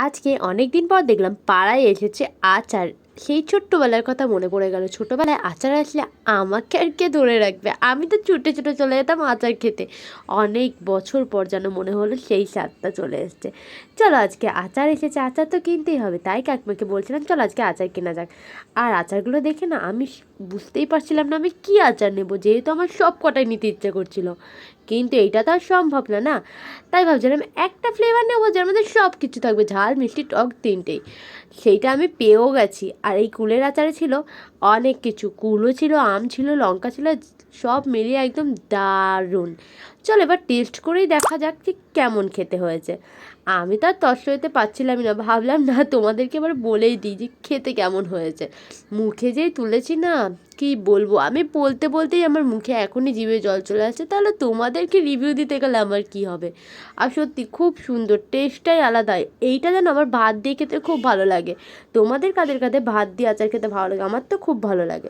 আজকে অনেক দিন পর দেখলাম পাড়ায় এসেছে আচার সেই ছোট্টবেলার কথা মনে পড়ে গেল। ছোটোবেলায় আচার আসলে আমাকে আর কে ধরে রাখবে? আমি তো ছুটে ছুটে চলে যেতাম আচার খেতে। অনেক বছর পর যেন মনে হলো সেই স্বাদটা চলে এসছে। চলো আজকে আচার এসেছে, আচার তো কিনতেই হবে। তাই কাকিমাকে বলছিলাম, চলো আজকে আচার কেনা যাক। আর আচারগুলো দেখে না আমি বুঝতেই পারছিলাম না আমি কী আচার নেব, যেহেতু আমার সব কটাই নিতে ইচ্ছে করছিল। কিন্তু এইটা তো আর সম্ভব না না? তাই ভাবছিলাম একটা ফ্লেভার নেব, যার মধ্যে সব কিছু থাকবে, ঝাল, মিষ্টি, টক তিনটেই। সেইটা আমি পেয়েও গেছি। আর এই কুলের আচারে ছিল অনেক কিছু। কুলও ছিল, আম ছিল, লঙ্কা ছিল, সব মিলিয়ে একদম দারুণ। চল এবার টেস্ট করেই দেখা যাক যে কেমন খেতে হয়েছে। আমি তো আর তস হইতে পারছিলামই না, ভাবলাম না তোমাদেরকে এবার বলেই দিই যে খেতে কেমন হয়েছে। মুখে যেই তুলেছি না, কি বলব? আমি বলতে বলতেই আমার মুখে এখনই জিভে জল চলে আসছে, তাহলে তোমাদেরকে রিভিউ দিতে গেলে আমার কি হবে? আর সত্যি খুব সুন্দর টেস্টটাই আলাদা। এইটা যেন আমার ভাত দিয়ে খেতে খুব ভালো লাগে। তোমাদের কাদের কাদের ভাত দিয়ে আচার খেতে ভালো লাগে? আমার তো খুব ভালো লাগে।